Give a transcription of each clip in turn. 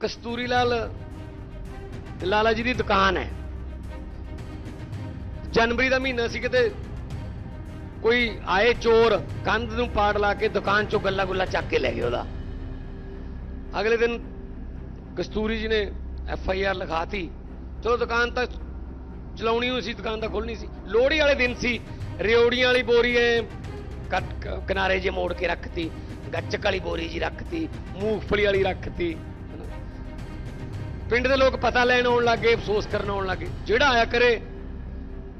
ਕਸਤੂਰੀ ਲਾਲ, ਲਾਲਾ ਜੀ ਦੀ ਦੁਕਾਨ ਹੈ। ਜਨਵਰੀ ਦਾ ਮਹੀਨਾ ਸੀ ਕਿਤੇ ਕੋਈ ਆਏ ਚੋਰ ਕੰਧ ਨੂੰ ਪਾੜ ਲਾ ਕੇ ਦੁਕਾਨ ਚੋਂ ਗੱਲਾ ਗੁੱਲਾ ਚੱਕ ਕੇ ਲੈ ਗਏ ਉਹਦਾ। ਅਗਲੇ ਦਿਨ ਕਸਤੂਰੀ ਜੀ ਨੇ ਐਫ ਆਈ ਆਰ ਲਿਖਾਤੀ। ਚਲੋ ਦੁਕਾਨ ਤਾਂ ਚਲਾਉਣੀ ਹੋਈ ਸੀ, ਦੁਕਾਨ ਤਾਂ ਖੋਲਣੀ ਸੀ। ਲੋਹੜੀ ਵਾਲੇ ਦਿਨ ਸੀ, ਰਿਓੜੀਆਂ ਵਾਲੀ ਬੋਰੀ ਐ ਕ- ਕਿਨਾਰੇ ਜੇ ਮੋੜ ਕੇ ਰੱਖਤੀ, ਗੱਚਕ ਵਾਲੀ ਬੋਰੀ ਜੀ ਰੱਖਤੀ, ਮੂੰਗਫਲੀ ਵਾਲੀ ਰੱਖਤੀ। ਹਨਾ। ਪਿੰਡ ਦੇ ਲੋਕ ਪਤਾ ਲੈਣ ਆਉਣ ਲੱਗੇ ਅਫਸੋਸ ਕਰਨ ਆਉਣ ਲੱਗੇ ਜਿਹੜਾ ਆਇਆ ਕਰੇ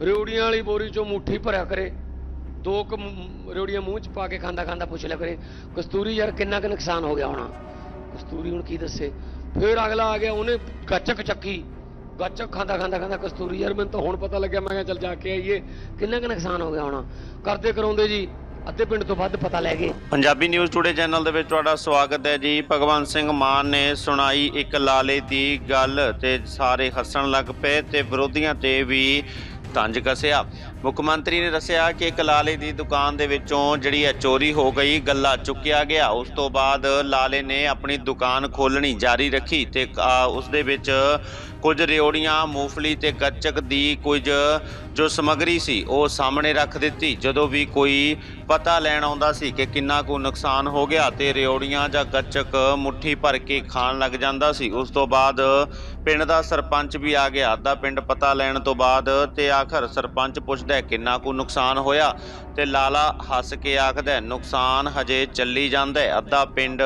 ਰਿਓੜੀਆਂ ਵਾਲੀ ਬੋਰੀ ਚੋਂ ਮੁੱਠੀ ਭਰਿਆ ਕਰੇ, ਦੋ ਕੁ ਮ- ਮੂੰਹ ਚ ਪਾ ਕੇ ਖਾਂਦਾ ਖਾਂਦਾ ਪੁੱਛ ਲਿਆ ਕਰੇ, ਕਸਤੂਰੀ ਯਾਰ ਕਿੰਨਾ ਕੁ ਨੁਕਸਾਨ ਹੋ ਗਿਆ ਹੋਣਾ? ਕਸਤੂਰੀ ਹੁਣ ਕੀ ਦੱਸੇ? ਫਿਰ ਅਗਲਾ ਆ ਗਿਆ, ਉਹਨੇ ਗੱਚਕ ਚੱਕੀ। ਗੱਚਕ ਖਾਂਦਾ ਖਾਂਦਾ ਖਾਂਦਾ ਕਸਤੂਰੀ ਯਾਰ ਮੈਨੂੰ ਤਾਂ ਹੁਣ ਪਤਾ ਲੱਗਿਆ, ਮੈਂ ਕਿਹਾ ਚੱਲ ਜਾ ਕੇ ਆਈਏ। ਕਿੰਨਾ ਕੁ ਨੁਕਸਾਨ ਹੋ ਗਿਆ ਹੋਣਾ? ਕਰਦੇ ਕਰਾਉਂਦੇ ਜੀ। ਅੱਧੇ ਪਿੰਡ ਤੋਂ ਵੱਧ ਪਤਾ ਲੈ ਗਏ। ਪੰਜਾਬੀ ਨਿਊਜ਼ ਟੂਡੇ ਚੈਨਲ ਦੇ ਵਿੱਚ ਤੁਹਾਡਾ ਸਵਾਗਤ ਹੈ ਜੀ। ਭਗਵੰਤ ਸਿੰਘ ਮਾਨ ਨੇ ਸੁਣਾਈ ਇੱਕ ਲਾਲੇ ਦੀ ਗੱਲ ਤੇ ਸਾਰੇ ਹੱਸਣ ਲੱਗ ਪਏ ਤੇ ਵਿਰੋਧੀਆਂ ਤੇ ਵੀ ਤੰਜ ਕਸਿਆ। ਮੁੱਖ ਮੰਤਰੀ ਨੇ ਦੱਸਿਆ ਕਿ ਇੱਕ ਲਾਲੇ ਦੀ ਦੁਕਾਨ ਦੇ ਵਿੱਚੋਂ ਜਿਹੜੀ ਹੈ ਚੋਰੀ ਹੋ ਗਈ ਗੱਲਾ ਚੁੱਕਿਆ ਗਿਆ। ਉਸ ਤੋਂ ਬਾਅਦ ਲਾਲੇ ਨੇ ਆਪਣੀ ਦੁਕਾਨ ਖੋਲਣੀ ਜਾਰੀ ਰੱਖੀ ਤੇ ਅ, ਉਸ ਦੇ ਵਿੱਚ ਕੁਝ ਰਿਓੜੀਆਂ, ਮੂੰਗਫਲੀ ਤੇ ਕੱਚਕ ਦੀ ਕੁਝ ਜੋ ਸਮੱਗਰੀ ਸੀ, ਉਹ ਸਾਹਮਣੇ ਰੱਖ ਦਿੱਤੀ। ਜਦੋਂ ਵੀ ਕੋਈ ਪਤਾ ਲੈਣ ਆਉਂਦਾ ਸੀ ਕਿ ਕਿੰਨਾ ਕੁ ਨੁਕਸਾਨ ਹੋ ਗਿਆ ਤੇ ਰਿਓੜੀਆਂ ਜਾਂ ਕੱਚਕ ਮੁੱਠੀ ਭਰ ਕੇ ਖਾਣ ਲੱਗ ਜਾਂਦਾ ਸੀ, ਉਸ ਤੋਂ ਬਾਅਦ ਪਿੰਡ ਦਾ ਸਰਪੰਚ ਵੀ ਆ ਗਿਆ। ਅੱਧਾ ਪਿੰਡ ਪਤਾ ਲੈਣ ਤੋਂ ਬਾਅਦ ਤੇ ਆਖਰ ਸਰਪੰਚ ਪੁੱਛਦਾ, ਕਿੰਨਾ ਕੁ ਨੁਕਸਾਨ ਹੋਇਆ? ਤੇ ਲਾਲਾ ਹੱਸ ਕੇ ਆਖਦਾ, ਨੁਕਸਾਨ ਹਜੇ ਚੱਲੀ ਜਾਂਦਾ ਅੱਧਾ ਪਿੰਡ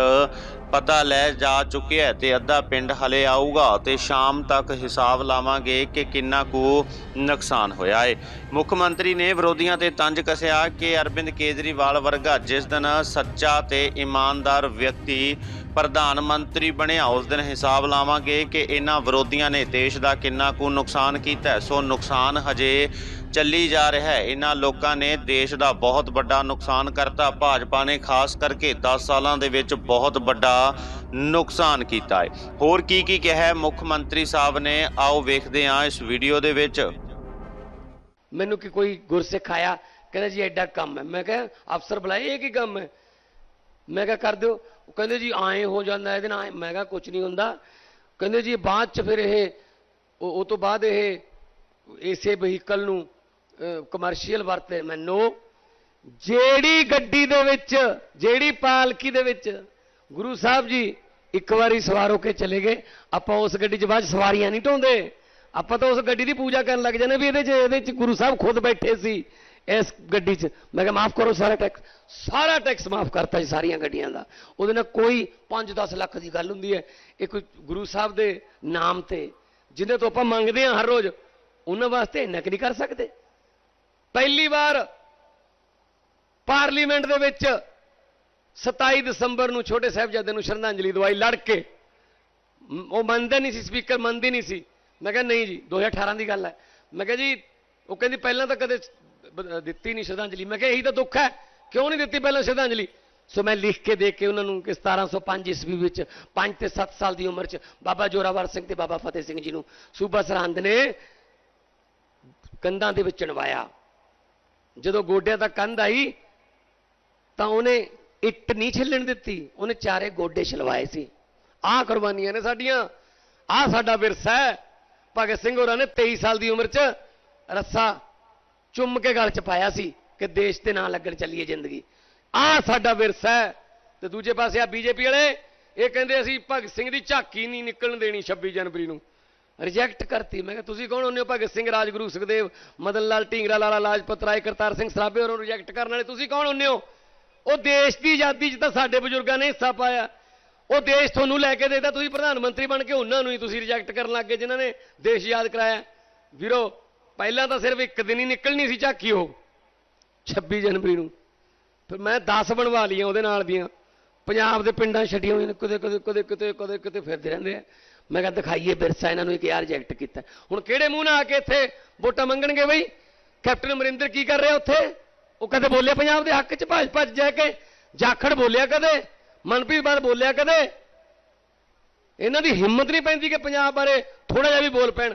ਪਤਾ ਲੈ ਜਾ ਚੁੱਕਿਆ ਤੇ ਅੱਧਾ ਪਿੰਡ ਹਲੇ ਆਊਗਾ ਤੇ ਸ਼ਾਮ ਤੱਕ ਹਿਸਾਬ ਲਾਵਾਂਗੇ ਕਿ ਕਿੰਨਾ ਕੁ ਨੁਕਸਾਨ ਹੋਇਆ ਹੈ ਮੁੱਖ ਮੰਤਰੀ ਨੇ ਵਿਰੋਧੀਆਂ ਤੇ ਤੰਜ ਕਸਿਆ ਕਿ ਅਰਵਿੰਦ ਕੇਜਰੀਵਾਲ ਵਰਗਾ ਜਿਸ ਦਿਨ ਸੱਚਾ ਤੇ ਇਮਾਨਦਾਰ ਵਿਅਕਤੀ ਪ੍ਰਧਾਨ ਮੰਤਰੀ ਬਣਿਆ। ਉਸ ਦਿਨ ਹਿਸਾਬ ਲਾਵਾਂਗੇ ਕਿ ਇਹਨਾਂ ਵਿਰੋਧੀਆਂ ਨੇ ਦੇਸ਼ ਦਾ ਕਿੰਨਾ ਕੁ ਨੁਕਸਾਨ ਕੀਤਾ ਸੋ ਨੁਕਸਾਨ ਹਜੇ ਚੱਲੀ ਜਾ ਰਿਹਾ ਹੈ। ਇਹਨਾਂ ਲੋਕਾਂ ਨੇ ਦੇਸ਼ ਦਾ ਬਹੁਤ ਵੱਡਾ ਨੁਕਸਾਨ ਕਰਤਾ। ਭਾਜਪਾ ਨੇ ਖਾਸ ਕਰਕੇ 10 ਸਾਲਾਂ ਦੇ ਵਿੱਚ ਬਹੁਤ ਵੱਡਾ ਨੁਕਸਾਨ ਕੀਤਾ ਹੈ। ਹੋਰ ਕੀ ਕੀ ਕਿਹਾ ਹੈ ਮੁੱਖ ਮੰਤਰੀ ਸਾਹਿਬ ਨੇ? ਆਓ ਵੇਖਦੇ ਹਾਂ ਇਸ ਵੀਡੀਓ ਦੇ ਵਿੱਚ। ਮੈਨੂੰ ਕਿ ਕੋਈ ਗੁਰਸਿੱਖ ਆਇਆ, ਕਹਿੰਦਾ ਜੀ ਐਡਾ ਕੰਮ ਹੈ। ਮੈਂ ਕਿਹਾ, ਅਫਸਰ ਬੁਲਾਏ, ਇਹ ਕੀ ਕੰਮ ਹੈ? ਮੈਂ ਕਿਹਾ, ਕਰ ਦਿਓ। ਉਹ ਕਹਿੰਦੇ ਜੀ ਆਏ ਹੋ ਜਾਂਦਾ, ਇਹਦੇ ਨਾਲ ਐਂ। ਮੈਂ ਕਿਹਾ ਕੁਝ ਨਹੀਂ ਹੁੰਦਾ। ਕਹਿੰਦੇ ਜੀ ਬਾਅਦ ਚ ਫਿਰ ਇਹ, ਉਹ ਉਹ ਤੋਂ ਬਾਅਦ ਇਹ, ਇਸੇ ਵਹੀਕਲ ਨੂੰ ਕਮਰਸ਼ੀਅਲ ਵਰਤੇ ਮੈਨੂੰ। ਜਿਹੜੀ ਗੱਡੀ ਦੇ ਵਿੱਚ, ਜਿਹੜੀ ਪਾਲਕੀ ਦੇ ਵਿੱਚ ਗੁਰੂ ਸਾਹਿਬ ਜੀ ਇੱਕ ਵਾਰੀ ਸਵਾਰ ਹੋ ਕੇ ਚਲੇ ਗਏ। ਆਪਾਂ ਉਸ ਗੱਡੀ 'ਚ ਬਾਅਦ 'ਚ ਸਵਾਰੀਆਂ ਨਹੀਂ ਢੋਂਦੇ। ਆਪਾਂ ਤਾਂ ਉਸ ਗੱਡੀ ਦੀ ਪੂਜਾ ਕਰਨ ਲੱਗ ਜਾਂਦੇ ਵੀ ਇਹਦੇ 'ਚ ਇਹਦੇ 'ਚ ਗੁਰੂ ਸਾਹਿਬ ਖੁਦ ਬੈਠੇ ਸੀ। ਇਸ ਗੱਡੀ 'ਚ। ਮੈਂ ਕਿਹਾ, ਮਾਫ ਕਰੋ, ਸਾਰਾ ਟੈਕਸ ਸਾਰਾ ਟੈਕਸ ਮਾਫ ਕਰਤਾ ਜੀ ਸਾਰੀਆਂ ਗੱਡੀਆਂ ਦਾ। ਉਹਦੇ ਨਾਲ ਕੋਈ 5-10 ਲੱਖ ਦੀ ਗੱਲ ਹੁੰਦੀ ਹੈ। ਇਹ ਕੋਈ ਗੁਰੂ ਸਾਹਿਬ ਦੇ ਨਾਮ ਤੇ, ਜਿਹਦੇ ਤੋਂ ਆਪਾਂ ਮੰਗਦੇ ਹਾਂ ਹਰ ਰੋਜ਼, ਉਹਨਾਂ ਵਾਸਤੇ ਇੰਨਾ ਕੁ ਨਹੀਂ ਕਰ ਸਕਦੇ। ਪਹਿਲੀ ਵਾਰ ਪਾਰਲੀਮੈਂਟ ਦੇ ਵਿੱਚ 27 ਦਸੰਬਰ ਨੂੰ ਛੋਟੇ ਸਾਹਿਬਜ਼ਾਦੇ ਨੂੰ ਸ਼ਰਧਾਂਜਲੀ ਦਵਾਈ ਲੜ ਕੇ। ਉਹ ਮੰਨਦੇ ਨਹੀਂ ਸੀ, ਸਪੀਕਰ ਮੰਨਦੀ ਨਹੀਂ ਸੀ। ਮੈਂ ਕਿਹਾ, ਨਹੀਂ ਜੀ 2018 ਦੀ ਗੱਲ ਹੈ। ਮੈਂ ਕਿਹਾ ਜੀ, ਉਹ ਕਹਿੰਦੀ, ਪਹਿਲਾਂ ਤਾਂ ਕਦੇ ਦਿੱਤੀ ਨਹੀਂ ਸ਼ਰਧਾਂਜਲੀ। ਮੈਂ ਕਿਹਾ ਇਹੀ ਤਾਂ ਦੁੱਖ ਹੈ। ਕਿਉਂ ਨਹੀਂ ਦਿੱਤੀ ਪਹਿਲਾਂ ਸ਼ਰਧਾਂਜਲੀ? ਸੋ ਮੈਂ ਲਿਖ ਕੇ ਦੇ ਕੇ ਉਹਨਾਂ ਨੂੰ ਕਿ 1705 ਈਸਵੀ ਵਿੱਚ 5 ਤੇ 7 ਸਾਲ ਦੀ ਉਮਰ 'ਚ ਬਾਬਾ ਜੋਰਾਵਰ ਸਿੰਘ ਤੇ ਬਾਬਾ ਫਤਿਹ ਸਿੰਘ ਜੀ ਨੂੰ ਸੂਬਾ ਸਰਹੰਦ ਨੇ ਕੰਧਾਂ ਦੇ ਵਿੱਚ ਚਣਵਾਇਆ। ਜਦੋਂ ਗੋਡਿਆਂ ਦਾ ਕੰਧ ਆਈ, ਤਾਂ ਉਹਨੇ ਇੱਟ ਨਹੀਂ ਛਿੱਲਣ ਦਿੱਤੀ। ਉਹਨੇ ਚਾਰੇ ਗੋਡੇ ਛਲਵਾਏ ਸੀ। ਆਹ ਕੁਰਬਾਨੀਆਂ ਨੇ ਸਾਡੀਆਂ। ਆਹ ਸਾਡਾ ਵਿਰਸਾ ਹੈ। ਭਗਤ ਸਿੰਘ ਹੋਰਾਂ ਨੇ 23 ਸਾਲ ਦੀ ਉਮਰ 'ਚ ਰੱਸਾ ਚੁੰਮ ਕੇ ਗਲ 'ਚ ਪਾਇਆ ਸੀ ਕਿ ਦੇਸ਼ ਤੇ ਨਾਂ ਲੱਗਣ ਚੱਲੀਏ ਜ਼ਿੰਦਗੀ। ਆਹ ਸਾਡਾ ਵਿਰਸਾ ਹੈ। ਤੇ ਦੂਜੇ ਪਾਸੇ ਆ ਬੀਜੇਪੀ ਵਾਲੇ, ਇਹ ਕਹਿੰਦੇ ਅਸੀਂ ਭਗਤ ਸਿੰਘ ਦੀ ਝਾਕੀ ਨਹੀਂ ਨਿਕਲਣ ਦੇਣੀ 26 ਜਨਵਰੀ ਨੂੰ। ਰਿਜੈਕਟ ਕਰਤੀ। ਮੈਂ ਕਿਹਾ, ਤੁਸੀਂ ਕੌਣ ਹੁੰਦੇ ਹੋ ਭਗਤ ਸਿੰਘ, ਰਾਜਗੁਰੂ, ਸੁਖਦੇਵ ਮਦਨ ਲਾਲ ਢੀਂਗਰਾ, ਲਾਲਾ, ਲਾਜਪਤ ਰਾਏ, ਕਰਤਾਰ ਸਿੰਘ ਸਰਾਭੇ ਹੋਰਾਂ ਨੂੰ ਰਿਜੈਕਟ ਕਰਨ ਵਾਲੇ, ਤੁਸੀਂ ਕੌਣ ਹੁੰਦੇ ਹੋ? ਉਹ ਦੇਸ਼ ਦੀ ਆਜ਼ਾਦੀ 'ਚ ਤਾਂ ਸਾਡੇ ਬਜ਼ੁਰਗਾਂ ਨੇ ਹਿੱਸਾ ਪਾਇਆ। ਉਹ ਦੇਸ਼ ਤੁਹਾਨੂੰ ਲੈ ਕੇ ਦੇਦਾ ਤੁਸੀਂ ਪ੍ਰਧਾਨ ਮੰਤਰੀ ਬਣ ਕੇ ਉਹਨਾਂ ਨੂੰ ਹੀ ਤੁਸੀਂ ਰਿਜੈਕਟ ਕਰਨ ਲੱਗੇ ਜਿਨ੍ਹਾਂ ਨੇ ਦੇਸ਼ ਯਾਦ ਕਰਾਇਆ। ਵੀਰੋ ਪਹਿਲਾਂ ਤਾਂ ਸਿਰਫ ਇੱਕ ਦਿਨ ਹੀ ਨਿਕਲਣੀ ਸੀ ਝਾਕੀ ਉਹ 26 ਜਨਵਰੀ ਨੂੰ। ਫਿਰ ਮੈਂ 10 ਬਣਵਾ ਲਈਆਂ ਉਹਦੇ ਨਾਲ ਦੀਆਂ। ਪੰਜਾਬ ਦੇ ਪਿੰਡਾਂ ਛੱਡੀਆਂ ਹੋਈਆਂ ਨੇ, ਕਦੇ ਕਦੇ ਕਦੇ ਕਿਤੇ ਕਦੇ ਕਿਤੇ ਫਿਰਦੇ ਰਹਿੰਦੇ ਆ। ਮੈਂ ਕਿਹਾ ਦਿਖਾਈਏ ਵਿਰਸਾ ਇਹਨਾਂ ਨੂੰ ਇੱਕ ਯਾਰ ਰਿਜੈਕਟ ਕੀਤਾ। ਹੁਣ ਕਿਹੜੇ ਮੂੰਹ ਨਾਲ ਆ ਕੇ ਇੱਥੇ ਵੋਟਾਂ ਮੰਗਣਗੇ ਬਈ? ਕੈਪਟਨ ਅਮਰਿੰਦਰ ਕੀ ਕਰ ਰਿਹਾ ਉੱਥੇ? ਉਹ ਕਦੇ ਬੋਲਿਆ ਪੰਜਾਬ ਦੇ ਹੱਕ 'ਚ ਭਾਜਪਾ 'ਚ ਜਾ ਕੇ? ਜਾਖੜ ਬੋਲਿਆ ਕਦੇ? ਮਨਪ੍ਰੀਤ ਬਾਦ ਬੋਲਿਆ ਕਦੇ? ਇਹਨਾਂ ਦੀ ਹਿੰਮਤ ਨਹੀਂ ਪੈਂਦੀ ਕਿ ਪੰਜਾਬ ਬਾਰੇ ਥੋੜਾ ਜਿਹਾ ਵੀ ਬੋਲ ਪੈਣ।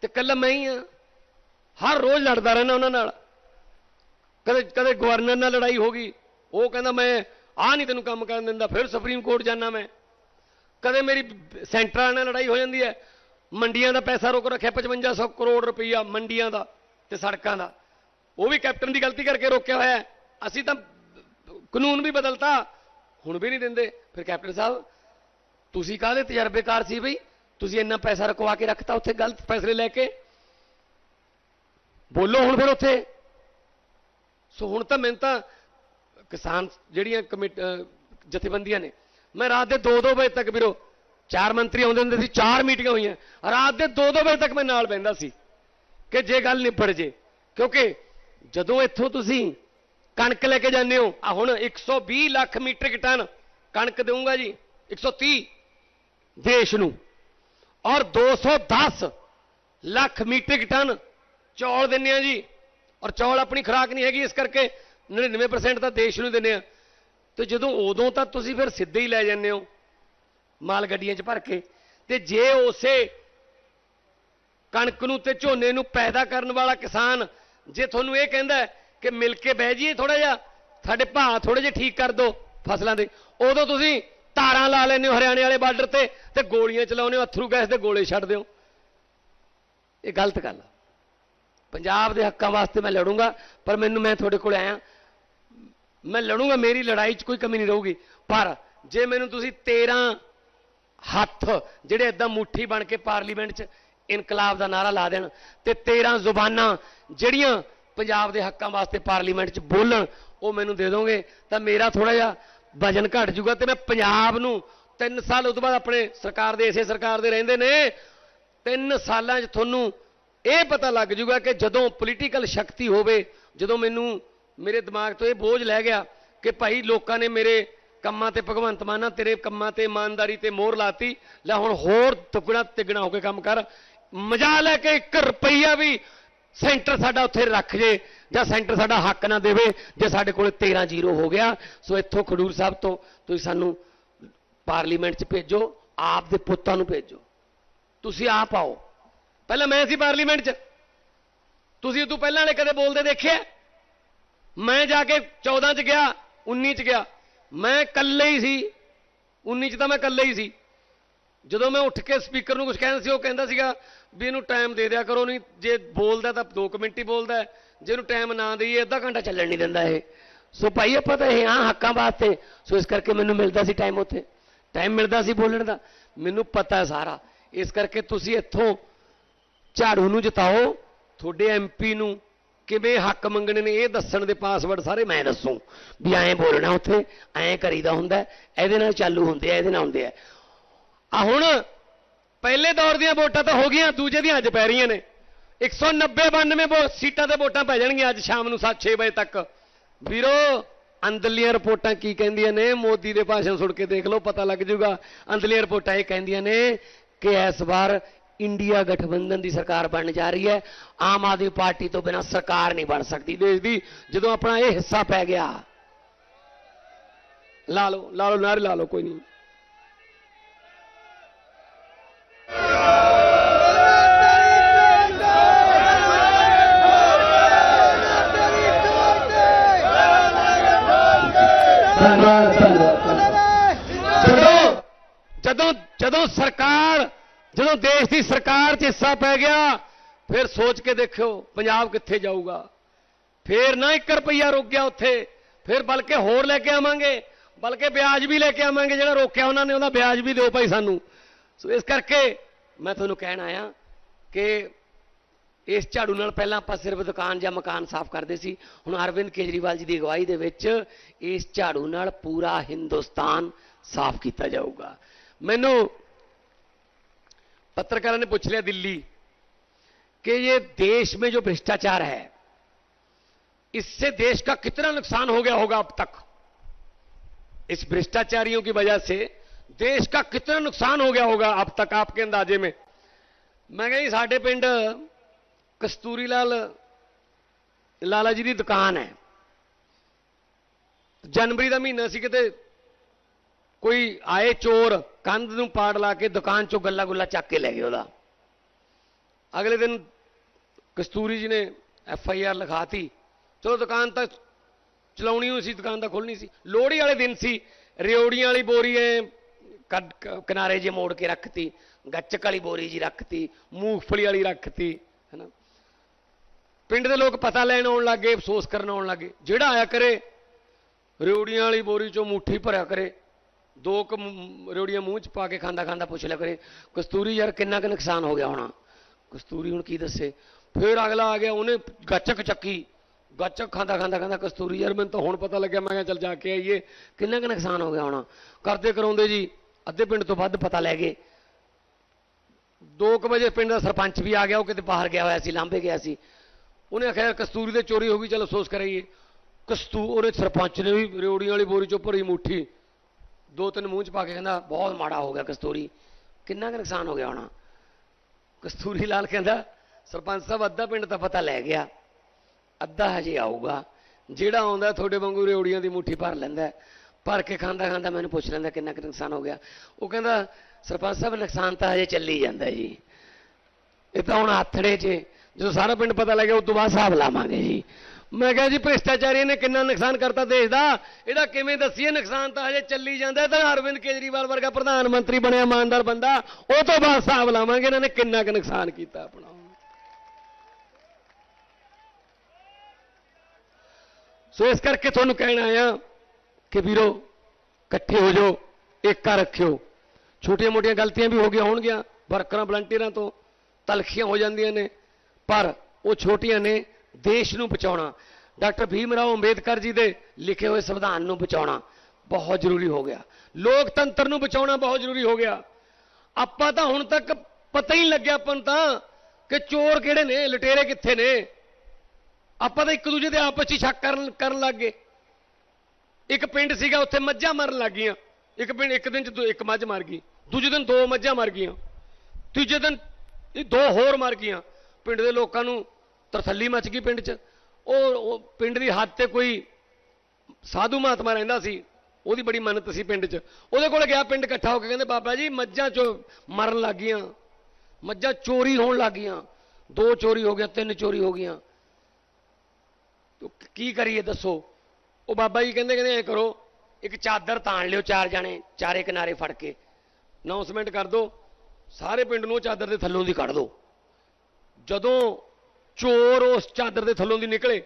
ਤੇ ਕੱਲਾ ਮੈਂ ਹੀ ਆ। ਹਰ ਰੋਜ਼ ਲੜਦਾ ਰਹਿਣਾ ਉਹਨਾਂ ਨਾਲ। ਕਦੇ ਕਦੇ ਗਵਰਨਰ ਨਾਲ ਲੜਾਈ ਹੋ ਗਈ। ਉਹ ਕਹਿੰਦਾ, ਮੈਂ ਆ ਨਹੀਂ ਤੈਨੂੰ ਕੰਮ ਕਰਨ ਦਿੰਦਾ, ਫਿਰ ਸੁਪਰੀਮ ਕੋਰਟ ਜਾਣਾ ਮੈਂ। ਕਦੇ ਮੇਰੀ ਸੈਂਟਰਾਂ ਨਾਲ ਲੜਾਈ ਹੋ ਜਾਂਦੀ ਹੈ। ਮੰਡੀਆਂ ਦਾ ਪੈਸਾ ਰੋਕ ਰੱਖਿਆ 5500 ਕਰੋੜ ਰੁਪਈਆ ਮੰਡੀਆਂ ਦਾ ਤੇ ਸੜਕਾਂ ਦਾ। ਉਹ ਵੀ ਕੈਪਟਨ ਦੀ ਗਲਤੀ ਕਰਕੇ ਰੋਕਿਆ ਹੋਇਆ ਅਸੀਂ ਤਾਂ ਕਾਨੂੰਨ ਵੀ ਬਦਲਤਾ, ਹੁਣ ਵੀ ਨਹੀਂ ਦਿੰਦੇ। ਫਿਰ ਕੈਪਟਨ ਸਾਹਿਬ, ਤੁਸੀਂ ਕਾਹਦੇ ਤਜਰਬੇਕਾਰ ਸੀ ਬਈ? ਤੁਸੀਂ ਇੰਨਾ ਪੈਸਾ ਰਕਵਾ ਕੇ ਰੱਖਤਾ ਉੱਥੇ ਗਲਤ ਫੈਸਲੇ ਲੈ ਕੇ। ਬੋਲੋ ਹੁਣ ਫਿਰ ਉੱਥੇ। ਸੋ ਹੁਣ ਤਾਂ ਮੈਨੂੰ ਤਾਂ ਕਿਸਾਨ ਜਿਹੜੀਆਂ ਕਮੇਟ ਜਥੇਬੰਦੀਆਂ ਨੇ, ਮੈਂ ਰਾਤ ਦੇ 2-2 ਵਜੇ ਤੱਕ ਵੀਰੋ, ਚਾਰ ਮੰਤਰੀ ਆਉਂਦੇ ਹੁੰਦੇ ਸੀ, ਚਾਰ ਮੀਟਿੰਗਾਂ ਹੋਈਆਂ। ਰਾਤ ਦੇ 2-2 ਵਜੇ ਤੱਕ ਮੈਂ ਨਾਲ ਬੈੰਦਾ ਸੀ ਕਿ ਜੇ ਗੱਲ ਨਿਬੜ ਜੇ। ਕਿਉਂਕਿ ਜਦੋਂ ਇੱਥੋਂ ਤੁਸੀਂ ਕਣਕ ਲੈ ਕੇ ਜਾਂਦੇ ਹੋ ਆ ਹੁਣ 120 ਲੱਖ ਮੀਟ੍ਰਿਕ ਟਨ ਕਣਕ ਦੇਵਾਂਗਾ ਜੀ 130 ਦੇਸ਼ ਨੂੰ। ਔਰ 210 ਲੱਖ ਮੀਟ੍ਰਿਕ ਟਨ ਚੌਲ ਦਿੰਨੇ ਆ ਜੀ। ਔਰ ਚੌਲ ਆਪਣੀ ਖੁਰਾਕ ਨਹੀਂ ਹੈਗੀ, ਇਸ ਕਰਕੇ 99% ਤਾਂ ਦੇਸ਼ ਨੂੰ ਦਿੰਨੇ ਆ। ਤੇ ਜਦੋਂ ਉਦੋਂ ਤਾਂ ਤੁਸੀਂ ਫਿਰ ਸਿੱਧੇ ਹੀ ਲੈ ਜਾਂਦੇ ਹੋ, ਮਾਲ ਗੱਡੀਆਂ 'ਚ ਭਰ ਕੇ। ਤੇ ਜੇ ਉਸੇ ਕਣਕ ਨੂੰ ਤੇ ਝੋਨੇ ਨੂੰ ਪੈਦਾ ਕਰਨ ਵਾਲਾ ਕਿਸਾਨ, ਜੇ ਤੁਹਾਨੂੰ ਇਹ ਕਹਿੰਦਾ ਕਿ ਮਿਲ ਕੇ ਬਹਿ ਜਾਈਏ ਥੋੜਾ ਜਿਹਾ, ਸਾਡੇ ਭਾਅ ਥੋੜੇ ਜਿਹਾ ਠੀਕ ਕਰ ਦਿਓ ਫਸਲਾਂ ਦੇ, ਉਦੋਂ ਤੁਸੀਂ ਤਾਰਾਂ ਲਾ ਲੈਂਦੇ ਹੋ ਹਰਿਆਣੇ ਵਾਲੇ ਬਾਰਡਰ ਤੇ ਤੇ ਗੋਲੀਆਂ ਚਲਾਉਂਦੇ ਹੋ, ਅਥਰੂ ਗੈਸ ਦੇ ਗੋਲੇ ਛੱਡ ਦਿਓ ਇਹ ਗਲਤ ਗੱਲ ਆ। ਪੰਜਾਬ ਦੇ ਹੱਕਾਂ ਵਾਸਤੇ ਮੈਂ ਲੜੂੰਗਾ, ਪਰ ਮੈਨੂੰ ਮੈਂ ਤੁਹਾਡੇ ਕੋਲ ਆਇਆ। ਮੈਂ ਲੜੂੰਗਾ, ਮੇਰੀ ਲੜਾਈ 'ਚ ਕੋਈ ਕਮੀ ਨਹੀਂ ਰਹੂਗੀ। ਪਰ ਜੇ ਮੈਨੂੰ ਤੁਸੀਂ 13 ਹੱਥ, ਜਿਹੜੇ ਇਦਾਂ ਮੁੱਠੀ ਬਣ ਕੇ ਪਾਰਲੀਮੈਂਟ 'ਚ ਇਨਕਲਾਬ ਦਾ ਨਾਰਾ ਲਾ ਦੇਣ ਤੇ 13 ਜ਼ੁਬਾਨਾਂ ਜਿਹੜੀਆਂ ਪੰਜਾਬ ਦੇ ਹੱਕਾਂ ਵਾਸਤੇ ਪਾਰਲੀਮੈਂਟ 'ਚ ਬੋਲਣ, ਉਹ ਮੈਨੂੰ ਦੇ ਦੋਗੇ, ਤਾਂ ਮੇਰਾ ਥੋੜਾ ਜਿਹਾ ਵਜਨ ਘਟ ਜਾਊਗਾ ਤੇ ਮੈਂ ਪੰਜਾਬ ਨੂੰ 3 ਸਾਲ ਉਸ ਤੋਂ ਬਾਅਦ ਆਪਣੇ ਸਰਕਾਰ ਦੇ, ਇਸੇ ਸਰਕਾਰ ਦੇ ਰਹਿੰਦੇ ਨੇ 3 ਸਾਲਾਂ 'ਚ ਤੁਹਾਨੂੰ ਇਹ ਪਤਾ ਲੱਗ ਜੂਗਾ ਕਿ ਜਦੋਂ ਪੋਲੀਟੀਕਲ ਸ਼ਕਤੀ ਹੋਵੇ, ਜਦੋਂ ਮੈਨੂੰ, ਮੇਰੇ ਦਿਮਾਗ ਤੋਂ ਇਹ ਬੋਝ ਲੈ ਗਿਆ ਕਿ ਭਾਈ ਲੋਕਾਂ ਨੇ ਮੇਰੇ ਕੰਮਾਂ ਤੇ ਭਗਵੰਤ ਮਾਨਾ, ਤੇਰੇ ਕੰਮਾਂ ਤੇ ਇਮਾਨਦਾਰੀ ਤੇ ਮੋਹਰ ਲਾਤੀ, ਲੈ ਹੁਣ ਹੋਰ ਤੁਗਣਾ ਤਿੱਗਣਾ ਹੋ ਕੇ ਕੰਮ ਕਰ। ਮਜਾ ਲੈ ਕੇ 1 ਰੁਪਈਆ ਵੀ ਸੈਂਟਰ ਸਾਡਾ ਉੱਥੇ ਰੱਖ ਜੇ, ਜਾਂ ਸੈਂਟਰ ਸਾਡਾ ਹੱਕ ਨਾ ਦੇਵੇ, ਜੇ ਸਾਡੇ ਕੋਲ 13 ਜ਼ੀਰੋ ਹੋ ਗਿਆ। ਸੋ ਇੱਥੋਂ ਖਡੂਰ ਸਾਹਿਬ ਤੋਂ ਤੁਸੀਂ ਸਾਨੂੰ ਪਾਰਲੀਮੈਂਟ 'ਚ ਭੇਜੋ, ਆਪ ਦੇ ਪੁੱਤਾਂ ਨੂੰ ਭੇਜੋ। ਤੁਸੀਂ ਆਪ ਆਓ। ਪਹਿਲਾਂ ਮੈਂ ਸੀ ਪਾਰਲੀਮੈਂਟ 'ਚ। ਤੁਸੀਂ ਉਦੋਂ ਪਹਿਲਾਂ ਵਾਲੇ ਕਦੇ ਬੋਲਦੇ ਦੇਖਿਆ? ਮੈਂ ਜਾ ਕੇ 14 'ਚ ਗਿਆ 19 'ਚ ਗਿਆ। ਮੈਂ ਇਕੱਲੇ ਹੀ ਸੀ। 19 'ਚ ਤਾਂ ਮੈਂ ਇਕੱਲੇ ਹੀ ਸੀ। ਜਦੋਂ ਮੈਂ ਉੱਠ ਕੇ ਸਪੀਕਰ ਨੂੰ ਕੁਝ ਕਹਿੰਦਾ ਸੀ, ਉਹ ਕਹਿੰਦਾ ਸੀਗਾ ਵੀ ਇਹਨੂੰ ਟਾਈਮ ਦੇ ਦਿਆ ਕਰੋ, ਨਹੀਂ ਜੇ ਬੋਲਦਾ ਤਾਂ 2 ਮਿੰਟ ਹੀ ਬੋਲਦਾ ਜੇ ਇਹਨੂੰ ਟਾਈਮ ਨਾ ਦਈਏ, ਅੱਧਾ ਘੰਟਾ ਚੱਲਣ ਨਹੀਂ ਦਿੰਦਾ ਇਹ। ਸੋ ਭਾਈ ਆਪਾਂ ਤਾਂ ਇਹ ਹਾਂ ਹੱਕਾਂ ਵਾਸਤੇ। ਸੋ ਇਸ ਕਰਕੇ ਮੈਨੂੰ ਮਿਲਦਾ ਸੀ ਟਾਈਮ ਉੱਥੇ। ਟਾਈਮ ਮਿਲਦਾ ਸੀ ਬੋਲਣ ਦਾ। ਮੈਨੂੰ ਪਤਾ ਸਾਰਾ। ਇਸ ਕਰਕੇ ਤੁਸੀਂ ਇੱਥੋਂ ਝਾੜੂ ਨੂੰ ਜਿਤਾਓ, ਤੁਹਾਡੇ ਐਮਪੀ ਨੂੰ ਕਿਵੇਂ ਹੱਕ ਮੰਗਣੇ ਨੇ, ਇਹ ਦੱਸਣ ਦੇ ਪਾਸਵਰਡ ਸਾਰੇ ਮੈਂ ਦੱਸੂ। ਵੀ ਐਂ ਬੋਲਣਾ ਉੱਥੇ, ਐਂ ਕਰੀਦਾ ਹੁੰਦਾ, ਇਹਦੇ ਨਾਲ ਚਾਲੂ ਹੁੰਦੇ ਆ, ਇਹਦੇ ਨਾਲ ਹੁੰਦੇ ਆ। ਆ ਹੁਣ ਪਹਿਲੇ ਦੌਰ ਦੀਆਂ ਵੋਟਾਂ ਤਾਂ ਹੋ ਗਈਆਂ, ਦੂਜੇ ਦੀਆਂ ਅੱਜ ਪੈ ਰਹੀਆਂ ਨੇ। 190 92 ਵੋ- ਸੀਟਾਂ ਤੇ ਵੋਟਾਂ ਪੈ ਜਾਣਗੀਆਂ ਅੱਜ ਸ਼ਾਮ ਨੂੰ 7-6 ਵਜੇ ਤੱਕ। ਵੀਰੋ, ਅੰਦਰਲੀਆਂ ਰਿਪੋਰਟਾਂ ਕੀ ਕਹਿੰਦੀਆਂ ਨੇ? ਮੋਦੀ ਦੇ ਭਾਸ਼ਣ ਸੁਣ ਕੇ ਦੇਖ ਲਓ, ਪਤਾ ਲੱਗ ਜਾਊਗਾ। ਅੰਦਰਲੀਆਂ ਰਿਪੋਰਟਾਂ ਇਹ ਕਹਿੰਦੀਆਂ ਨੇ ਕਿ ਇਸ ਵਾਰ ਇੰਡੀਆ ਗਠਬੰਧਨ ਦੀ ਸਰਕਾਰ ਬਣਨ ਜਾ ਰਹੀ ਹੈ। ਆਮ ਆਦਮੀ ਪਾਰਟੀ ਤੋਂ ਬਿਨਾਂ ਸਰਕਾਰ ਨਹੀਂ ਬਣ ਸਕਦੀ। ਦੇਸ਼ ਦੀ ਜਦੋਂ ਆਪਣਾ ਇਹ ਹਿੱਸਾ ਪੈ ਗਿਆ ਲਾ ਲਓ ਲਾ ਲਓ ਨਾਰੇ ਲਾ ਲਓ ਕੋਈ ਨਹੀਂ। ਜਦੋਂ ਜਦੋਂ ਸਰਕਾਰ ਜਦੋਂ ਦੇਸ਼ ਦੀ ਸਰਕਾਰ 'ਚ ਹਿੱਸਾ ਪੈ ਗਿਆ, ਫਿਰ ਸੋਚ ਕੇ ਦੇਖਿਓ ਪੰਜਾਬ ਕਿੱਥੇ ਜਾਊਗਾ। ਫਿਰ ਨਾ 1 ਰੁਪਈਆ ਰੁਕ ਗਿਆ ਉੱਥੇ, ਫਿਰ ਬਲਕਿ ਹੋਰ ਲੈ ਕੇ ਆਵਾਂਗੇ, ਬਲਕਿ ਵਿਆਜ ਵੀ ਲੈ ਕੇ ਆਵਾਂਗੇ ਜਿਹੜਾ ਰੋਕਿਆ ਉਹਨਾਂ ਨੇ, ਉਹਦਾ ਵਿਆਜ ਵੀ ਦਿਓ ਭਾਈ ਸਾਨੂੰ। ਸੋ ਇਸ ਕਰਕੇ ਮੈਂ ਤੁਹਾਨੂੰ ਕਹਿਣ ਆਇਆ ਕਿ ਇਸ ਝਾੜੂ ਨਾਲ ਪਹਿਲਾਂ ਆਪਾਂ ਸਿਰਫ ਦੁਕਾਨ ਜਾਂ ਮਕਾਨ ਸਾਫ਼ ਕਰਦੇ ਸੀ। ਹੁਣ ਅਰਵਿੰਦ ਕੇਜਰੀਵਾਲ ਜੀ ਦੀ ਅਗਵਾਈ ਦੇ ਵਿੱਚ ਇਸ ਝਾੜੂ ਨਾਲ ਪੂਰਾ ਹਿੰਦੁਸਤਾਨ ਸਾਫ਼ ਕੀਤਾ ਜਾਊਗਾ। ਮੈਨੂੰ पत्रकारों ने पूछ लिया दिल्ली कि ये देश में जो भ्रष्टाचार है इससे देश का कितना नुकसान हो गया होगा अब तक इस भ्रष्टाचारियों की वजह से देश का कितना नुकसान हो गया होगा अब तक आपके अंदाजे में ਮੈਂ ਕਿਹਾ ਜੀ ਸਾਡੇ ਪਿੰਡ ਕਸਤੂਰੀ ਲਾਲ ਲਾਲਾ ਜੀ ਦੀ ਦੁਕਾਨ ਹੈ ਜਨਵਰੀ ਦਾ ਮਹੀਨਾ ਸੀ ਕਿਤੇ ਕੋਈ ਆਏ ਚੋਰ ਕੰਧ ਨੂੰ ਪਾੜ ਲਾ ਕੇ ਦੁਕਾਨ ਚੋਂ ਗੱਲਾ ਗੁੱਲਾ ਚੱਕ ਕੇ ਲੈ ਗਏ ਉਹਦਾ। ਅਗਲੇ ਦਿਨ ਕਸਤੂਰੀ ਜੀ ਨੇ ਐਫ ਆਈ ਆਰ ਲਿਖਾਤੀ। ਚਲੋ ਦੁਕਾਨ ਤਾਂ ਚਲਾਉਣੀ ਹੋਈ ਸੀ, ਦੁਕਾਨ ਤਾਂ ਖੁੱਲਣੀ ਸੀ। ਲੋਹੜੀ ਵਾਲੇ ਦਿਨ ਸੀ, ਰਿਓੜੀਆਂ ਵਾਲੀ ਬੋਰੀ ਐ, ਕੱਢ ਕਿਨਾਰੇ ਜੇ ਮੋੜ ਕੇ ਰੱਖਤੀ, ਗੱਚਕ ਵਾਲੀ ਬੋਰੀ ਜੀ ਰੱਖਤੀ, ਮੂੰਗਫਲੀ ਵਾਲੀ ਰੱਖਤੀ, ਹੈਨਾ। ਪਿੰਡ ਦੇ ਲੋਕ ਪਤਾ ਲੈਣ ਆਉਣ ਲੱਗੇ ਅਫਸੋਸ ਕਰਨ ਆਉਣ ਲੱਗੇ ਜਿਹੜਾ ਆਇਆ ਕਰੇ ਰਿਉੜੀਆਂ ਵਾਲੀ ਬੋਰੀ ਚੋਂ ਮੁੱਠੀ ਭਰਿਆ ਕਰੇ ਦੋ ਕੁ ਮ- ਮੂੰਹ ਚ ਪਾ ਕੇ ਖਾਂਦਾ ਖਾਂਦਾ ਪੁੱਛ ਲਿਆ ਕਰੇ, ਕਸਤੂਰੀ ਯਾਰ ਕਿੰਨਾ ਕੁ ਨੁਕਸਾਨ ਹੋ ਗਿਆ ਹੋਣਾ? ਕਸਤੂਰੀ ਹੁਣ ਕੀ ਦੱਸੇ? ਫਿਰ ਅਗਲਾ ਆ ਗਿਆ, ਉਹਨੇ ਗੱਚਕ ਚੱਕੀ। ਗੱਚਕ ਖਾਂਦਾ ਖਾਂਦਾ ਖਾਂਦਾ ਕਸਤੂਰੀ, ਯਾਰ ਮੈਨੂੰ ਤਾਂ ਹੁਣ ਪਤਾ ਲੱਗਿਆ, ਮੈਂ ਕਿਹਾ ਚੱਲ ਜਾ ਕੇ ਆਈਏ। ਕਿੰਨਾ ਕੁ ਨੁਕਸਾਨ ਹੋ ਗਿਆ ਹੋਣਾ? ਕਰਦੇ ਕਰਾਉਂਦੇ ਜੀ, ਅੱਧੇ ਪਿੰਡ ਤੋਂ ਵੱਧ ਪਤਾ ਲੈ ਗਏ। 2 ਵਜੇ ਪਿੰਡ ਦਾ ਸਰਪੰਚ ਵੀ ਆ ਗਿਆ, ਉਹ ਕਿਤੇ ਬਾਹਰ ਗਿਆ ਹੋਇਆ ਸੀ, ਲਾਂਭੇ ਗਿਆ ਸੀ। ਉਹਨੇ ਆਖਿਆ, ਕਸਤੂਰੀ ਦੇ ਚੋਰੀ ਹੋ ਗਈ, ਚਲੋ ਅਫਸੋਸ ਕਰਾਈਏ। ਕਸਤੂ ਉਹਨੇ ਸਰਪੰਚ ਨੇ ਵੀ ਰਿਉੜੀਆਂ ਵਾਲੀ ਬੋਰੀ ਚੋਂ ਭਰੀ ਮੁੱਠੀ। ਦੋ ਤਿੰਨ ਮੂੰਹ ਚ ਪਾ ਕੇ ਕਹਿੰਦਾ, ਬਹੁਤ ਮਾੜਾ ਹੋ ਗਿਆ ਕਸਤੂਰੀ। ਕਿੰਨਾ ਕੁ ਨੁਕਸਾਨ ਹੋ ਗਿਆ ਹੋਣਾ? ਕਸਤੂਰੀ ਲਾਲ ਕਹਿੰਦਾ, ਸਰਪੰਚ ਸਾਹਿਬ, ਅੱਧਾ ਪਿੰਡ ਤਾਂ ਪਤਾ ਲੈ ਗਿਆ। ਅੱਧਾ ਹਜੇ ਆਊਗਾ। ਜਿਹੜਾ ਆਉਂਦਾ, ਤੁਹਾਡੇ ਵਾਂਗੂ ਰਿਉੜੀਆਂ ਦੀ ਮੁੱਠੀ ਭਰ ਲੈਂਦਾ। ਭਰ ਕੇ ਖਾਂਦਾ ਖਾਂਦਾ ਮੈਨੂੰ ਪੁੱਛ ਲੈਂਦਾ, ਕਿੰਨਾ ਕੁ ਨੁਕਸਾਨ ਹੋ ਗਿਆ। ਉਹ ਕਹਿੰਦਾ, ਸਰਪੰਚ ਸਾਹਿਬ, ਨੁਕਸਾਨ ਤਾਂ ਹਜੇ ਚੱਲੀ ਜਾਂਦਾ ਜੀ। ਇਹ ਤਾਂ ਹੁਣ ਆਥੜੇ 'ਚ ਜਦੋਂ ਸਾਰਾ ਪਿੰਡ ਪਤਾ ਲੱਗਿਆ ਉਸ ਤੋਂ ਬਾਅਦ ਹਿਸਾਬ ਲਾਵਾਂਗੇ ਜੀ। ਮੈਂ ਕਿਹਾ ਜੀ ਭ੍ਰਿਸ਼ਟਾਚਾਰੀ ਨੇ ਕਿੰਨਾ ਨੁਕਸਾਨ ਕਰਤਾ ਦੇਸ਼ ਦਾ? ਇਹਦਾ ਕਿਵੇਂ ਦੱਸੀਏ? ਨੁਕਸਾਨ ਤਾਂ ਹਜੇ ਚੱਲੀ ਜਾਂਦਾ ਤਾਂ ਅਰਵਿੰਦ ਕੇਜਰੀਵਾਲ ਵਰਗਾ ਪ੍ਰਧਾਨ ਮੰਤਰੀ ਬਣਿਆ, ਇਮਾਨਦਾਰ ਬੰਦਾ। ਉਹ ਤੋਂ ਬਾਅਦ ਹਿਸਾਬ ਲਾਵਾਂਗੇ ਇਹਨਾਂ ਨੇ ਕਿੰਨਾ ਕੁ ਨੁਕਸਾਨ ਕੀਤਾ ਆਪਣਾ। ਸੋ ਇਸ ਕਰਕੇ ਤੁਹਾਨੂੰ ਕਹਿਣਾ ਆਇਆ ਕਿ ਵੀਰੋ, ਇਕੱਠੇ ਹੋ ਜਾਓ ਏਕਾ ਰੱਖਿਓ। ਛੋਟੀਆਂ ਮੋਟੀਆਂ ਗਲਤੀਆਂ ਵੀ ਹੋ ਗਈਆਂ ਹੋਣਗੀਆਂ, ਵਰਕਰਾਂ, ਵਲੰਟੀਅਰਾਂ ਤੋਂ ਤਲਖੀਆਂ ਹੋ ਜਾਂਦੀਆਂ ਨੇ, ਪਰ ਉਹ ਛੋਟੀਆਂ ਨੇ ਦੇਸ਼ ਨੂੰ ਬਚਾਉਣਾ। ਡਾਕਟਰ ਭੀਮ ਰਾਓ ਅੰਬੇਦਕਰ ਜੀ ਦੇ ਲਿਖੇ ਹੋਏ ਸੰਵਿਧਾਨ ਨੂੰ ਬਚਾਉਣਾ ਬਹੁਤ ਜ਼ਰੂਰੀ ਹੋ ਗਿਆ। ਲੋਕਤੰਤਰ ਨੂੰ ਬਚਾਉਣਾ ਬਹੁਤ ਜ਼ਰੂਰੀ ਹੋ ਗਿਆ। ਆਪਾਂ ਤਾਂ ਹੁਣ ਤੱਕ ਪਤਾ ਹੀ ਨਹੀਂ ਲੱਗਿਆ ਆਪਾਂ ਨੂੰ ਤਾਂ ਕਿ ਚੋਰ ਕਿਹੜੇ ਨੇ, ਲਟੇਰੇ ਕਿੱਥੇ ਨੇ। ਆਪਾਂ ਤਾਂ ਇੱਕ ਦੂਜੇ ਦੇ ਆਪਸ 'ਚ ਹੀ ਸ਼ੱਕ ਕਰਨ ਕਰਨ ਲੱਗ ਗਏ। ਇੱਕ ਪਿੰਡ ਸੀਗਾ, ਉੱਥੇ ਮੱਝਾਂ ਮਰਨ ਲੱਗ ਗਈਆਂ। ਇੱਕ ਪਿੰਡ, ਇੱਕ ਦਿਨ ਚ ਦੋ- ਇੱਕ ਮੱਝ ਮਰ ਗਈ। ਦੂਜੇ ਦਿਨ ਦੋ ਮੱਝਾਂ ਮਰ ਗਈਆਂ। ਤੀਜੇ ਦਿਨ ਇਹ ਦੋ ਹੋਰ ਮਰ ਗਈਆਂ। ਪਿੰਡ ਦੇ ਲੋਕਾਂ ਨੂੰ ਤਰਸੱਲੀ ਮੱਚ ਗਈ ਪਿੰਡ 'ਚ। ਉਹ ਉਹ ਪਿੰਡ ਦੀ ਹੱਦ ਤੇ ਕੋਈ ਸਾਧੂ ਮਹਾਤਮਾ ਰਹਿੰਦਾ ਸੀ, ਉਹਦੀ ਬੜੀ ਮੰਨਤ ਸੀ ਪਿੰਡ 'ਚ। ਉਹਦੇ ਕੋਲ ਗਿਆ, ਪਿੰਡ ਇਕੱਠਾ ਹੋ ਕੇ ਕਹਿੰਦੇ, ਬਾਬਾ ਜੀ, ਮੱਝਾਂ ਚੋ ਮਰਨ ਲੱਗ ਗਈਆਂ। ਮੱਝਾਂ ਚੋਰੀ ਹੋਣ ਲੱਗ ਗਈਆਂ। ਦੋ ਚੋਰੀ ਹੋ ਗਿਆ ਤਿੰਨ ਚੋਰੀ ਹੋ ਗਈਆਂ। ਕੀ ਕਰੀਏ ਦੱਸੋ? ਉਹ ਬਾਬਾ ਜੀ ਕਹਿੰਦੇ ਕਹਿੰਦੇ, ਐ ਕਰੋ, ਇੱਕ ਚਾਦਰ ਤਾਣ ਲਿਓ ਚਾਰ ਜਾਣੇ, ਚਾਰੇ ਕਿਨਾਰੇ ਫੜ ਕੇ। ਅਨਾਉਂਸਮੈਂਟ ਕਰ ਦਿਓ ਸਾਰੇ ਪਿੰਡ ਨੂੰ ਉਹ ਚਾਦਰ ਦੇ ਥੱਲੋਂ ਦੀ ਕੱਢ ਦਿਓ ਜਦੋਂ ਚੋਰ ਉਸ ਚਾਦਰ ਦੇ ਥੱਲੋਂ ਦੀ ਨਿਕਲੇ।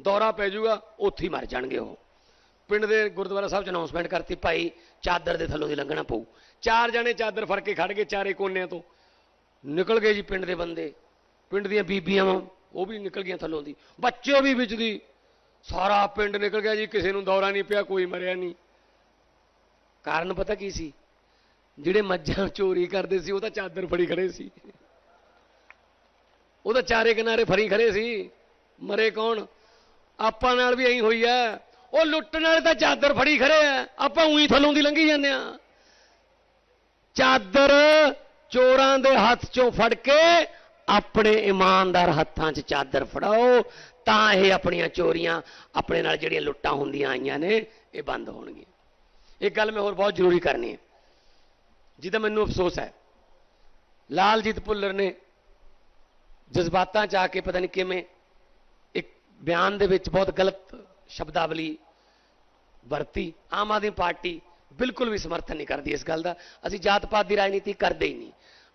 ਦੌਰਾ ਪੈ ਜਾਊਗਾ ਉੱਥੇ ਹੀ ਮਰ ਜਾਣਗੇ ਉਹ। ਪਿੰਡ ਦੇ ਗੁਰਦੁਆਰਾ ਸਾਹਿਬ ਚ ਅਨਾਉਂਸਮੈਂਟ ਕਰਤੀ, ਭਾਈ ਚਾਦਰ ਦੇ ਥੱਲੋਂ ਦੀ ਲੰਘਣਾ ਪਊ। ਚਾਰ ਜਣੇ ਚਾਦਰ ਫੜ ਕੇ ਖੜ ਗਏ ਚਾਰੇ ਕੋਨਿਆਂ ਤੋਂ। ਨਿਕਲ ਗਏ ਜੀ ਪਿੰਡ ਦੇ ਬੰਦੇ। ਪਿੰਡ ਦੀਆਂ ਬੀਬੀਆਂ ਉਹ ਵੀ ਨਿਕਲ ਗਈਆਂ ਥੱਲੋਂ ਦੀ। ਬੱਚੇ ਵੀ ਵਿੱਚ ਦੀ ਸਾਰਾ ਪਿੰਡ ਨਿਕਲ ਗਿਆ ਜੀ, ਕਿਸੇ ਨੂੰ ਦੌਰਾ ਨਹੀਂ ਪਿਆ, ਕੋਈ ਮਰਿਆ ਨਹੀਂ। ਕਾਰਨ ਪਤਾ ਕੀ ਸੀ? ਜਿਹੜੇ ਮੱਝਾਂ ਚੋਰੀ ਕਰਦੇ ਸੀ, ਉਹ ਤਾਂ ਚਾਦਰ ਫੜੀ ਖੜੇ ਸੀ। ਉਹ ਤਾਂ ਚਾਰੇ ਕਿਨਾਰੇ ਫਰੀ ਖੜੇ ਸੀ। ਮਰੇ ਕੌਣ? ਆਪਾਂ ਨਾਲ ਵੀ ਐਂ ਹੋਈ ਐ। ਉਹ ਲੁੱਟਣ ਵਾਲੇ ਤਾਂ ਚਾਦਰ ਫੜੀ ਖੜੇ ਐ। ਆਪਾਂ ਉਹੀ ਥੱਲੋਂ ਦੀ ਲੰਘੀ ਜਾਂਦੇ ਆ। ਚਾਦਰ ਚੋਰਾਂ ਦੇ ਹੱਥ ਚੋਂ ਫੜ ਕੇ ਆਪਣੇ ਇਮਾਨਦਾਰ ਹੱਥਾਂ 'ਚ ਚਾਦਰ ਫੜਾਓ, ਤਾਂ ਇਹ ਆਪਣੀਆਂ ਚੋਰੀਆਂ, ਆਪਣੇ ਨਾਲ ਜਿਹੜੀਆਂ ਲੁੱਟਾਂ ਹੁੰਦੀਆਂ ਆਈਆਂ ਨੇ, ਇਹ ਬੰਦ ਹੋਣਗੀਆਂ। ਇੱਕ ਗੱਲ ਮੈਂ ਹੋਰ ਬਹੁਤ ਜ਼ਰੂਰੀ ਕਰਨੀ ਹੈ। ਜਿਹਦਾ ਮੈਨੂੰ ਅਫਸੋਸ ਹੈ। ਲਾਲਜੀਤ ਭੁੱਲਰ ਨੇ ਜਜ਼ਬਾਤਾਂ 'ਚ ਆ ਕੇ ਪਤਾ ਨਹੀਂ ਕਿਵੇਂ ਇੱਕ ਬਿਆਨ ਦੇ ਵਿੱਚ ਬਹੁਤ ਗਲਤ ਸ਼ਬਦਾਵਲੀ ਵਰਤੀ, ਆਮ ਆਦਮੀ ਪਾਰਟੀ ਬਿਲਕੁਲ ਵੀ ਸਮਰਥਨ ਨਹੀਂ ਕਰਦੀ ਇਸ ਗੱਲ ਦਾ। ਅਸੀਂ ਜਾਤ ਪਾਤ ਦੀ ਰਾਜਨੀਤੀ ਕਰਦੇ ਹੀ ਨਹੀਂ।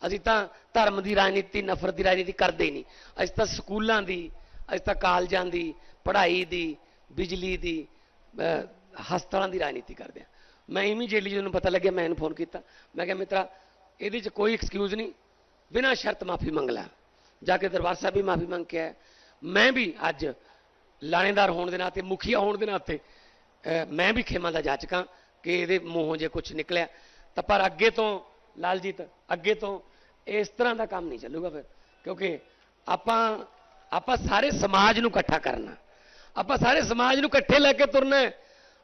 ਅਸੀਂ ਤਾਂ ਧਰਮ ਦੀ ਰਾਜਨੀਤੀ, ਨਫ਼ਰਤ ਦੀ ਰਾਜਨੀਤੀ ਕਰਦੇ ਹੀ ਨਹੀਂ। ਅਸੀਂ ਤਾਂ ਸਕੂਲਾਂ ਦੀ, ਅਸੀਂ ਤਾਂ ਕਾਲਜਾਂ ਦੀ, ਪੜ੍ਹਾਈ ਦੀ, ਬਿਜਲੀ ਦੀ ਹਸਪਤਾਲਾਂ ਦੀ ਰਾਜਨੀਤੀ ਕਰਦੇ ਹਾਂ। ਮੈਂ ਇਮੀਡੀਏਟਲੀ ਜਦੋਂ ਪਤਾ ਲੱਗਿਆ, ਮੈਂ ਇਹਨੂੰ ਫੋਨ ਕੀਤਾ। ਮੈਂ ਕਿਹਾ, ਮਿੱਤਰਾ, ਇਹਦੇ 'ਚ ਕੋਈ ਐਕਸਕਿਊਜ਼ ਨਹੀਂ। ਬਿਨਾਂ ਸ਼ਰਤ ਮਾਫੀ ਮੰਗ ਲੈ। ਜਾ ਕੇ ਦਰਬਾਰ ਸਾਹਿਬ ਵੀ ਮਾਫੀ ਮੰਗ ਕੇ ਆਇਆ। ਮੈਂ ਵੀ ਅੱਜ ਲਾਣੇਦਾਰ ਹੋਣ ਦੇ ਨਾਤੇ ਮੁਖੀਆ ਹੋਣ ਦੇ ਨਾਤੇ ਮੈਂ ਵੀ ਖੇਮਾ ਦਾ ਜਾਚਕਾਂ ਕਿ ਇਹਦੇ ਮੂੰਹੋਂ ਜੇ ਕੁਝ ਨਿਕਲਿਆ। ਤਾਂ ਪਰ ਅੱਗੇ ਤੋਂ ਲਾਲਜੀਤ, ਅੱਗੇ ਤੋਂ ਇਸ ਤਰ੍ਹਾਂ ਦਾ ਕੰਮ ਨਹੀਂ ਚੱਲੂਗਾ ਫਿਰ। ਕਿਉਂਕਿ ਆਪਾਂ ਆਪਾਂ ਸਾਰੇ ਸਮਾਜ ਨੂੰ ਇਕੱਠਾ ਕਰਨਾ। ਆਪਾਂ ਸਾਰੇ ਸਮਾਜ ਨੂੰ ਇਕੱਠੇ ਲੈ ਕੇ ਤੁਰਨਾ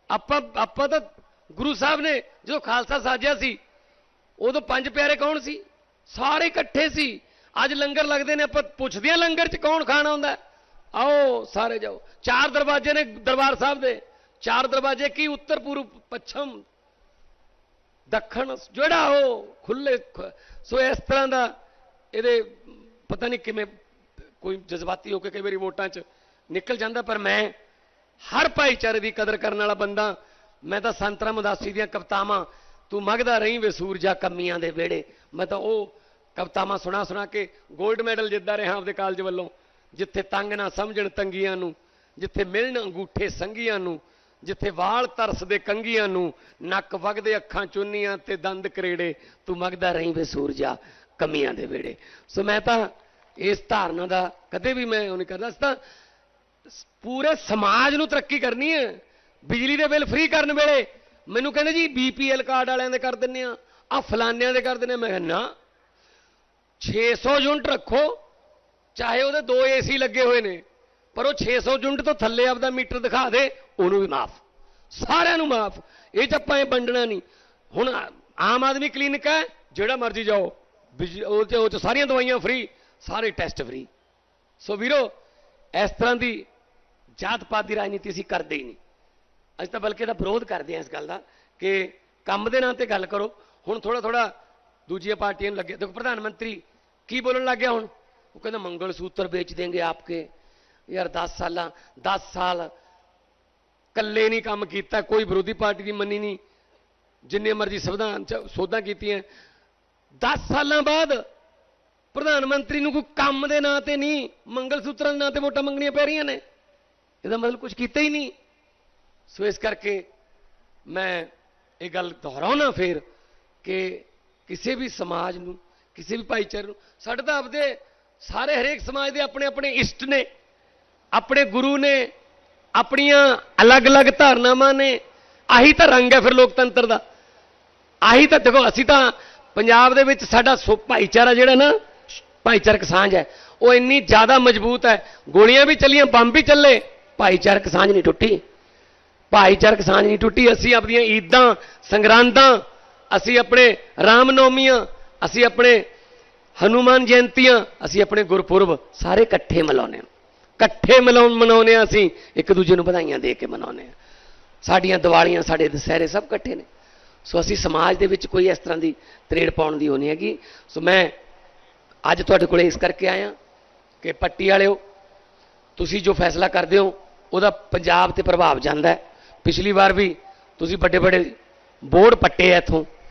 ਆਪਾਂ ਆਪਾਂ ਤਾਂ ਗੁਰੂ ਸਾਹਿਬ ਨੇ ਜਦੋਂ ਖਾਲਸਾ ਸਾਜਿਆ ਸੀ, ਉਦੋਂ ਪੰਜ ਪਿਆਰੇ ਕੌਣ ਸੀ? ਸਾਰੇ ਇਕੱਠੇ ਸੀ। ਅੱਜ ਲੰਗਰ ਲੱਗਦੇ ਨੇ, ਆਪਾਂ ਪੁੱਛਦੇ ਹਾਂ ਲੰਗਰ 'ਚ ਕੌਣ ਖਾਣਾ ਹੁੰਦਾ? ਆਓ ਸਾਰੇ ਜਾਓ। ਚਾਰ ਦਰਵਾਜ਼ੇ ਨੇ ਦਰਬਾਰ ਸਾਹਿਬ ਦੇ। ਚਾਰ ਦਰਵਾਜ਼ੇ ਕੀ? ਉੱਤਰ ਪੂਰਬ, ਪੱਛਮ, ਦੱਖਣ, ਜਿਹੜਾ ਉਹ ਖੁੱਲੇ ਸੋ ਇਸ ਤਰ੍ਹਾਂ ਦਾ ਇਹਦੇ ਪਤਾ ਨਹੀਂ ਕਿਵੇਂ ਕੋਈ ਜਜ਼ਬਾਤੀ ਹੋ ਕੇ ਕਈ ਵਾਰੀ ਵੋਟਾਂ 'ਚ ਨਿਕਲ ਜਾਂਦਾ, ਪਰ ਮੈਂ ਹਰ ਭਾਈਚਾਰੇ ਦੀ ਕਦਰ ਕਰਨ ਵਾਲਾ ਬੰਦਾ, ਮੈਂ ਤਾਂ ਸੰਤ ਰਾਮ ਉਦਾਸੀ ਦੀਆਂ ਕਵਿਤਾਵਾਂ, ਤੂੰ ਮੰਗਦਾ ਰਹੀ ਵੇ ਸੂਰਜਾ ਕਮੀਆਂ ਦੇ ਵੇੜੇ ਮੈਂ ਤਾਂ ਉਹ ਕਵਤਾਵਾਂ ਸੁਣਾ ਸੁਣਾ ਕੇ 골ਡ ਮੈਡਲ ਜਿੱਤਦਾ ਰਿਹਾ ਆਪਦੇ ਕਾਲਜ ਵੱਲੋਂ, ਜਿੱਥੇ ਤੰਗ ਨਾ ਸਮਝਣ ਤੰਗੀਆਂ ਨੂੰ, ਜਿੱਥੇ ਮਿਲਣ ਅੰਗੂਠੇ ਸੰਗੀਆਂ ਨੂੰ, ਜਿੱਥੇ ਵਾਲ ਤਰਸਦੇ ਕੰਗੀਆਂ ਨੂੰ, ਨੱਕ ਵਗਦੇ ਅੱਖਾਂ ਚੁੰਨੀਆਂ ਤੇ ਦੰਦ ਕਰੇੜੇ, ਤੂੰ ਮਗਦਾ ਰਹੀਂ ਵੇ ਸੂਰਜਾ ਕਮੀਆਂ ਦੇ ਵਿਹੜੇ ਸੋ ਮੈਂ ਤਾਂ ਇਸ ਧਾਰਨਾ ਦਾ ਕਦੇ ਵੀ ਮੈਂ ਉਹ ਨਹੀਂ ਕਰਦਾ ਇਸ ਤਾਂ ਪੂਰੇ ਸਮਾਜ ਨੂੰ ਤਰੱਕੀ ਕਰਨੀ ਹੈ ਬਿਜਲੀ ਦੇ ਬਿੱਲ ਫ੍ਰੀ ਕਰਨ ਵੇਲੇ ਮੈਨੂੰ ਕਹਿੰਦੇ ਜੀ ਬੀਪੀਐਲ ਕਾਰਡ ਵਾਲਿਆਂ ਦੇ ਕਰ ਦਿੰਨੇ ਆ ਆ ਫਲਾਨਿਆਂ ਦੇ ਕਰ ਦਿੰਨੇ ਆ। ਮੈਂ ਕਿਹਾ ਨਾ 600 ਯੂਨਿਟ ਰੱਖੋ, ਚਾਹੇ ਉਹਦੇ ਦੋ ਏਸੀ ਲੱਗੇ ਹੋਏ ਨੇ, ਪਰ ਉਹ 600 ਯੂਨਿਟ ਤੋਂ ਥੱਲੇ ਆਪਦਾ ਮੀਟਰ ਦਿਖਾ ਦੇ, ਉਹਨੂੰ ਵੀ ਮਾਫ। ਸਾਰਿਆਂ ਨੂੰ ਮਾਫ। ਇਹ ਚ ਆਪਾਂ ਇਹ ਵੰਡਣਾ ਨਹੀਂ। ਹੁਣ ਆਮ ਆਦਮੀ ਕਲੀਨਿਕ ਹੈ, ਜਿਹੜਾ ਮਰਜ਼ੀ ਜਾਓ, ਬਿਜ- ਉਹ ਚ ਉਹ ਚ ਸਾਰੀਆਂ ਦਵਾਈਆਂ ਫ੍ਰੀ ਸਾਰੇ ਟੈਸਟ ਫ੍ਰੀ ਸੋ ਵੀਰੋ, ਇਸ ਤਰ੍ਹਾਂ ਦੀ ਜਾਤ ਪਾਤ ਦੀ ਰਾਜਨੀਤੀ ਅਸੀਂ ਕਰਦੇ ਹੀ ਨਹੀਂ। ਅਸੀਂ ਤਾਂ ਬਲਕਿ ਇਹਦਾ ਵਿਰੋਧ ਕਰਦੇ ਹਾਂ ਇਸ ਗੱਲ ਦਾ, ਕਿ ਕੰਮ ਦੇ ਨਾਂ ਤੇ ਗੱਲ ਕਰੋ। ਹੁਣ ਥੋੜਾ ਥੋੜਾ ਦੂਜੀਆਂ ਪਾਰਟੀਆਂ ਨੂੰ ਲੱਗੇ। ਦੇਖੋ, ਪ੍ਰਧਾਨ ਮੰਤਰੀ ਕੀ ਬੋਲਣ ਲੱਗ ਗਿਆ ਹੁਣ? ਉਹ ਕਹਿੰਦਾ ਮੰਗਲ ਸੂਤਰ ਵੇਚ ਦੇਂਗੇ ਆਪਕੇ। ਯਾਰ 10 ਸਾਲਾਂ 10 ਸਾਲ ਕੱਲੇ ਨਹੀਂ ਕੰਮ ਕੀਤਾ, ਕੋਈ ਵਿਰੋਧੀ ਪਾਰਟੀ ਦੀ ਮੰਨੀ ਨਹੀਂ। ਜਿੰਨੇ ਮਰਜ਼ੀ ਸੰਵਿਧਾਨ ਚ ਸੋਧਾਂ ਕੀਤੀਆਂ। 10 ਸਾਲਾਂ ਬਾਅਦ ਪ੍ਰਧਾਨ ਮੰਤਰੀ ਨੂੰ ਕੋਈ ਕੰਮ ਦੇ ਨਾਂ ਤੇ ਨਹੀਂ ਮੰਗਲ ਸੂਤਰਾਂ ਦੇ ਨਾਂ ਤੇ ਵੋਟਾਂ ਮੰਗਣੀਆਂ ਪੈ ਰਹੀਆਂ ਨੇ। ਇਹਦਾ ਮਤਲਬ ਕੁਝ ਕੀਤਾ ਹੀ ਨਹੀਂ। ਸੋ ਇਸ ਕਰਕੇ ਮੈਂ ਇਹ ਗੱਲ ਦੁਹਰਾਉਣਾ ਫੇਰ ਕਿ ਕਿਸੇ ਵੀ ਸਮਾਜ ਨੂੰ ਕਿਸੇ ਵੀ ਭਾਈਚਾਰੇ ਨੂੰ। ਸਾਡੇ ਤਾਂ ਆਪਦੇ ਸਾਰੇ ਹਰੇਕ ਸਮਾਜ ਦੇ ਆਪਣੇ ਆਪਣੇ ਇਸ਼ਟ ਨੇ। ਆਪਣੇ ਗੁਰੂ ਨੇ, ਆਪਣੀਆਂ ਅਲੱਗ-ਅਲੱਗ ਧਾਰਨਾਵਾਂ ਨੇ। ਆਹੀ ਤਾਂ ਰੰਗ ਹੈ ਫਿਰ ਲੋਕਤੰਤਰ ਦਾ। ਆਹੀ ਤਾਂ ਦੇਖੋ, ਅਸੀਂ ਤਾਂ ਪੰਜਾਬ ਦੇ ਵਿੱਚ ਸਾਡਾ ਸੋ- ਭਾਈਚਾਰਾ ਜਿਹੜਾ ਨਾ, ਭਾਈਚਾਰਕ ਸਾਂਝ ਹੈ। ਉਹ ਇੰਨੀ ਜ਼ਿਆਦਾ ਮਜ਼ਬੂਤ ਹੈ। ਗੋਲੀਆਂ ਵੀ ਚੱਲੀਆਂ, ਬੰਬ ਵੀ ਚੱਲੇ। ਭਾਈਚਾਰਕ ਸਾਂਝ ਨਹੀਂ ਟੁੱਟੀ। ਭਾਈਚਾਰਕ ਸਾਂਝ ਨਹੀਂ ਟੁੱਟੀ। ਅਸੀਂ ਆਪਣੀਆਂ ਈਦਾਂ, ਸੰਗਰਾਂਦਾਂ, ਅਸੀਂ ਆਪਣੇ ਰਾਮਨੌਮੀਆਂ ਅਸੀਂ ਆਪਣੇ ਹਨੂਮਾਨ ਜਯੰਤੀਆਂ, ਅਸੀਂ ਆਪਣੇ ਗੁਰਪੁਰਬ ਸਾਰੇ ਇਕੱਠੇ ਮਨਾਉਂਦੇ ਹਾਂ। ਇਕੱਠੇ ਮਨਾਉ, ਮਨਾਉਂਦੇ ਹਾਂ ਅਸੀਂ, ਇੱਕ ਦੂਜੇ ਨੂੰ ਵਧਾਈਆਂ ਦੇ ਕੇ ਮਨਾਉਂਦੇ ਹਾਂ। ਸਾਡੀਆਂ ਦੀਵਾਲੀਆਂ, ਸਾਡੇ ਦੁਸਹਿਰੇ ਸਭ ਇਕੱਠੇ ਨੇ। ਸੋ ਅਸੀਂ ਸਮਾਜ ਦੇ ਵਿੱਚ ਕੋਈ ਇਸ ਤਰ੍ਹਾਂ ਦੀ ਤਰੇੜ ਪਾਉਣ ਦੀ ਹੋਣੀ ਹੈਗੀ। ਸੋ ਮੈਂ ਅੱਜ ਤੁਹਾਡੇ ਕੋਲੇ ਇਸ ਕਰਕੇ ਆਇਆ ਕਿ ਪੱਟੀ ਵਾਲਿਓ, ਤੁਸੀਂ ਜੋ ਫੈਸਲਾ ਕਰਦੇ ਹੋ, ਉਹਦਾ ਪੰਜਾਬ ਤੇ ਪ੍ਰਭਾਵ ਜਾਂਦਾ ਹੈ। ਪਿਛਲੀ ਵਾਰ ਵੀ ਤੁਸੀਂ ਵੱਡੇ ਵੱਡੇ ਬੋਰਡ ਪੱਟੇ ਆ ਇੱਥੋਂ।